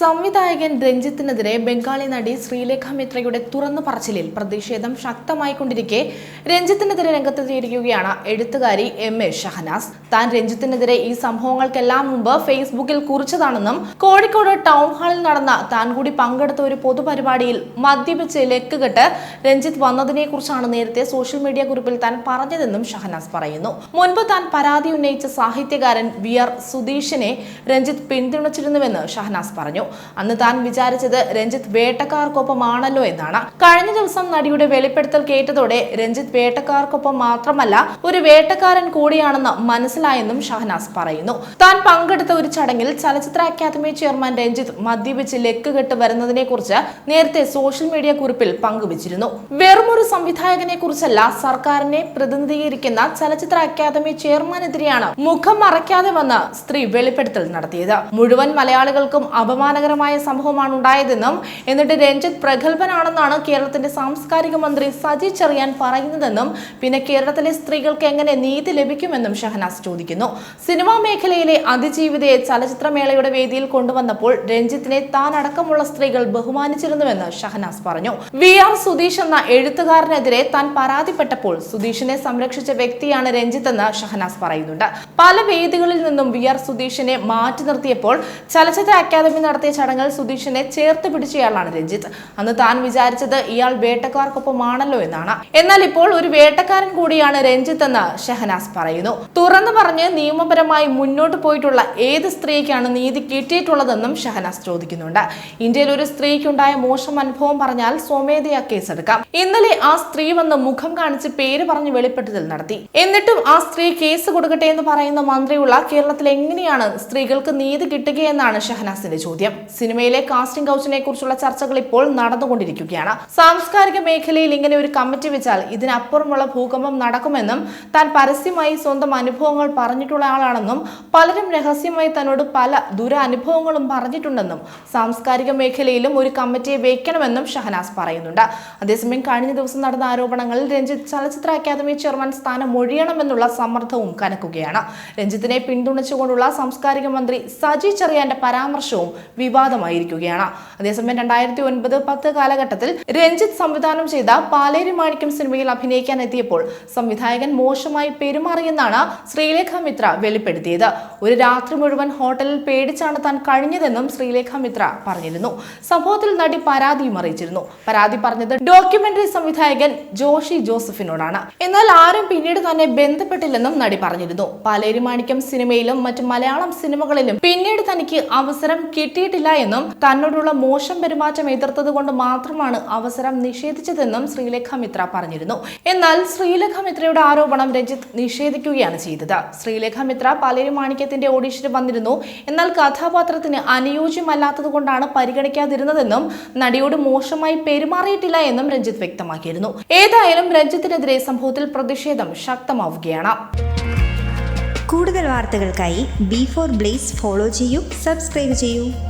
സംവിധായകൻ രഞ്ജിത്തിനെതിരെ ബംഗാളി നടി ശ്രീലേഖ മിത്രയുടെ തുറന്നു പറച്ചിലിൽ പ്രതിഷേധം ശക്തമായിക്കൊണ്ടിരിക്കെ രഞ്ജിത്തിനെതിരെ രംഗത്തെത്തിയിരിക്കുകയാണ് എഴുത്തുകാരി എം എ ഷഹനാസ്. താൻ രഞ്ജിത്തിനെതിരെ ഈ സംഭവങ്ങൾക്കെല്ലാം മുമ്പ് ഫേസ്ബുക്കിൽ കുറിച്ചതാണെന്നും കോഴിക്കോട് ടൗൺ ഹാളിൽ നടന്ന താൻ കൂടി പങ്കെടുത്ത ഒരു പൊതുപരിപാടിയിൽ മദ്യപിച്ച് ലെക്കുകെട്ട് രഞ്ജിത്ത് വന്നതിനെ കുറിച്ചാണ് നേരത്തെ സോഷ്യൽ മീഡിയ കുറിപ്പിൽ താൻ പറഞ്ഞതെന്നും ഷഹനാസ് പറയുന്നു. മുൻപ് താൻ പരാതി ഉന്നയിച്ച സാഹിത്യകാരൻ വി ആർ സുധീഷിനെ രഞ്ജിത്ത് പിന്തുണച്ചിരുന്നുവെന്ന് ഷഹനാസ് പറഞ്ഞു. അന്ന് താൻ വിചാരിച്ചത് രഞ്ജിത്ത് വേട്ടക്കാർക്കൊപ്പമാണല്ലോ എന്നാണ്. കഴിഞ്ഞ ദിവസം നടിയുടെ വെളിപ്പെടുത്തൽ കേട്ടതോടെ രഞ്ജിത്ത് വേട്ടക്കാർക്കൊപ്പം മാത്രമല്ല ഒരു വേട്ടക്കാരൻ കൂടിയാണെന്ന് മനസ്സിലായെന്നും ഷഹനാസ് പറയുന്നു. താൻ പങ്കെടുത്ത ഒരു ചടങ്ങിൽ ചലച്ചിത്ര അക്കാദമി ചെയർമാൻ രഞ്ജിത്ത് മദ്യപിച്ച് ലെക്ക് കെട്ട് വരുന്നതിനെ കുറിച്ച് നേരത്തെ സോഷ്യൽ മീഡിയ കുറിപ്പിൽ പങ്കുവച്ചിരുന്നു. വെറുമൊരു സംവിധായകനെ കുറിച്ചല്ല സർക്കാരിനെ പ്രതിനിധീകരിക്കുന്ന ചലച്ചിത്ര അക്കാദമി ചെയർമാനെതിരെയാണ് മുഖം മറയ്ക്കാതെ വന്ന് സ്ത്രീ വെളിപ്പെടുത്തൽ നടത്തിയത്. മുഴുവൻ മലയാളികൾക്കും അപമാനകരമായ സംഭവമാണ് ഉണ്ടായതെന്നും എന്നിട്ട് രഞ്ജിത്ത് പ്രഗത്ഭനാണെന്നാണ് കേരളത്തിന്റെ സാംസ്കാരിക മന്ത്രി സജി ചെറിയാൻ പറയുന്നതെന്നും പിന്നെ കേരളത്തിലെ സ്ത്രീകൾക്ക് എങ്ങനെ നീതി ലഭിക്കുമെന്നും ഷഹനാസ് ചോദിക്കുന്നു. സിനിമാ മേഖലയിലെ അതിജീവിതയെ ചലച്ചിത്രമേളയുടെ വേദിയിൽ കൊണ്ടുവന്നപ്പോൾ രഞ്ജിത്തിനെ താൻ അടക്കമുള്ള സ്ത്രീകൾ ബഹുമാനിച്ചിരുന്നുവെന്ന് ഷഹനാസ് പറഞ്ഞു. വി ആർ സുധീഷ് എന്ന എഴുത്തുകാരനെതിരെ താൻ പരാതിപ്പെട്ടപ്പോൾ സുധീഷിനെ സംരക്ഷിച്ച വ്യക്തിയാണ് രഞ്ജിത്ത് എന്ന് ഷഹനാസ് പറയുന്നുണ്ട്. പല വേദികളിൽ നിന്നും വി ആർ സുധീഷിനെ മാറ്റി നിർത്തിയപ്പോൾ ചലച്ചിത്ര അക്കാദമി നടത്തിയ ചടങ്ങിൽ സുധീഷിനെ ചേർത്ത് പിടിച്ചയാളാണ് രഞ്ജിത്ത്. അന്ന് താൻ വിചാരിച്ചത് ഇയാൾ വേട്ടക്കാർക്കൊപ്പമാണല്ലോ എന്നാണ്. എന്നാൽ ഇപ്പോൾ ഒരു വേട്ടക്കാരൻ കൂടിയാണ് രഞ്ജിത്ത് എന്ന് ഷഹനാസ് പറയുന്നു. തുറന്നു പറഞ്ഞ് നിയമപരമായി മുന്നോട്ട് പോയിട്ടുള്ള ഏത് സ്ത്രീക്കാണ് നീതി കിട്ടിയിട്ടുള്ളതെന്നും ഷഹനാസ് ചോദിക്കുന്നുണ്ട്. ഇന്ത്യയിൽ ഒരു സ്ത്രീക്കുണ്ടായ മോശം അനുഭവം പറഞ്ഞാൽ സ്വമേധയാ കേസെടുക്കാം. ഇന്നലെ ആ സ്ത്രീ വന്ന് മുഖം കാണിച്ച് പേര് പറഞ്ഞ് വെളിപ്പെടുത്തൽ നടത്തി. എന്നിട്ടും ആ സ്ത്രീ കേസ് കൊടുക്കട്ടെ എന്ന് പറയുന്ന മന്ത്രിയുള്ള കേരളത്തിൽ എങ്ങനെയാണ് സ്ത്രീകൾക്ക് നീതി കിട്ടുകയെന്നാണ് ഷഹനാസിന്റെ ചോദ്യം. സിനിമയിലെ കാസ്റ്റിംഗ് കൗച്ചിനെ കുറിച്ചുള്ള ചർച്ചകൾ ഇപ്പോൾ നടന്നുകൊണ്ടിരിക്കുകയാണ്. സാംസ്കാരിക മേഖലയിൽ ഇങ്ങനെ ഒരു കമ്മിറ്റി വെച്ചാൽ ഇതിനപ്പുറമുള്ള ഭൂകമ്പം നടക്കുമെന്നും താൻ പരസ്യമായി സ്വന്തം അനുഭവങ്ങൾ പറഞ്ഞിട്ടുള്ള ആളാണെന്നും പലരും രഹസ്യമായി തന്നോട് പല ദുരനുഭവങ്ങളും പറഞ്ഞിട്ടുണ്ടെന്നും സാംസ്കാരിക മേഖലയിലും ഒരു കമ്മിറ്റിയെ വെക്കണമെന്നും ഷഹനാസ് പറയുന്നുണ്ട്. അതേസമയം കഴിഞ്ഞ ദിവസം നടന്ന ആരോപണങ്ങളിൽ രഞ്ജിത്ത് ചലച്ചിത്ര അക്കാദമി ചെയർമാൻ സ്ഥാനം ഒഴിയണമെന്നുള്ള സമ്മർദ്ദവും കനക്കുകയാണ്. രഞ്ജിത്തിനെ പിന്തുണച്ചുകൊണ്ടുള്ള സാംസ്കാരിക മന്ത്രി സജി ചെറിയാന്റെ പരാമർശവും വിവാദമായിരിക്കുകയാണ്. അതേസമയം രണ്ടായിരത്തി ഒൻപത് പത്ത് കാലഘട്ടത്തിൽ രഞ്ജിത്ത് സംവിധാനം ചെയ്ത പാലേരി മാണിക്യം സിനിമയിൽ അഭിനയിക്കാൻ എത്തിയപ്പോൾ സംവിധായകൻ മോശമായി പെരുമാറിയെന്നാണ് ശ്രീലേഖ മിത്ര വെളിപ്പെടുത്തിയത്. ഒരു രാത്രി മുഴുവൻ ഹോട്ടലിൽ പേടിച്ചാണ് താൻ കഴിഞ്ഞതെന്നും ശ്രീലേഖ മിത്ര പറഞ്ഞിരുന്നു. സംഭവത്തിൽ നടി പരാതിയും അറിയിച്ചിരുന്നു. പരാതി പറഞ്ഞത് ഡോക്യുമെന്ററി സംവിധായകൻ ജോഷി ജോസഫിനോടാണ്. എന്നാൽ ആരും പിന്നീട് തന്നെ ബന്ധപ്പെട്ടില്ലെന്നും നടി പറഞ്ഞിരുന്നു. പാലേരി മാണിക്യം സിനിമയിലും മറ്റ് മലയാളം സിനിമകളിലും പിന്നീട് തനിക്ക് അവസരം കിട്ടിയിട്ടില്ല എന്നും തന്നോടുള്ള മോശം പെരുമാറ്റം എതിർത്തത് കൊണ്ട് മാത്രമാണ് അവസരം നിഷേധിച്ചതെന്നും ശ്രീലേഖ മിത്ര പറഞ്ഞിരുന്നു. എന്നാൽ ശ്രീലേഖ മിത്രയുടെ ആരോപണം രഞ്ജിത്ത് നിഷേധിക്കുകയാണ് ചെയ്തത്. ശ്രീലേഖ മിത്ര പാലേരി മാണിക്യത്തിന്റെ ഓഡീഷന് വന്നിരുന്നു. എന്നാൽ കഥാപാത്രത്തിന് അനുയോജ്യമല്ലാത്തത് കൊണ്ടാണ് പരിഗണിക്കാതിരുന്നതെന്നും നടിയോട് മോശമായി പെരുമാറിയിട്ടില്ല എന്നും രഞ്ജിത്ത് വ്യക്തമാക്കിയിരുന്നു. ഏതായാലും രഞ്ജിത്തിനെതിരെ സംഭവത്തിൽ പ്രതിഷേധം ശക്തമാവുകയാണ്. കൂടുതൽ വാർത്തകൾക്കായി ബി ഫോർ ബ്ലേസ് ഫോളോ ചെയ്യൂ സബ്സ്ക്രൈബ് ചെയ്യൂ.